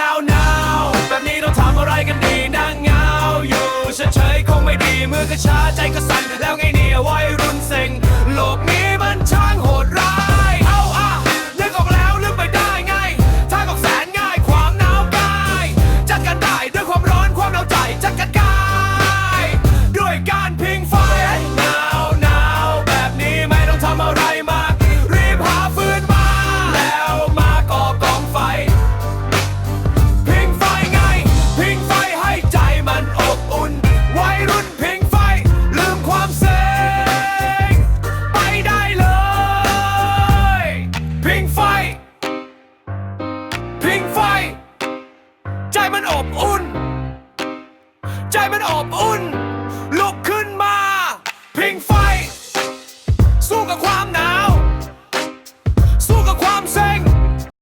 นาวนาวแบบนี้ต้องทำอะไรกันดีนั่งเงาอยู่เฉยๆคงไม่ดีมือก็ช้าใจก็สั่น พิงไฟ ใจมันอบอุ่น ใจมันอบอุ่น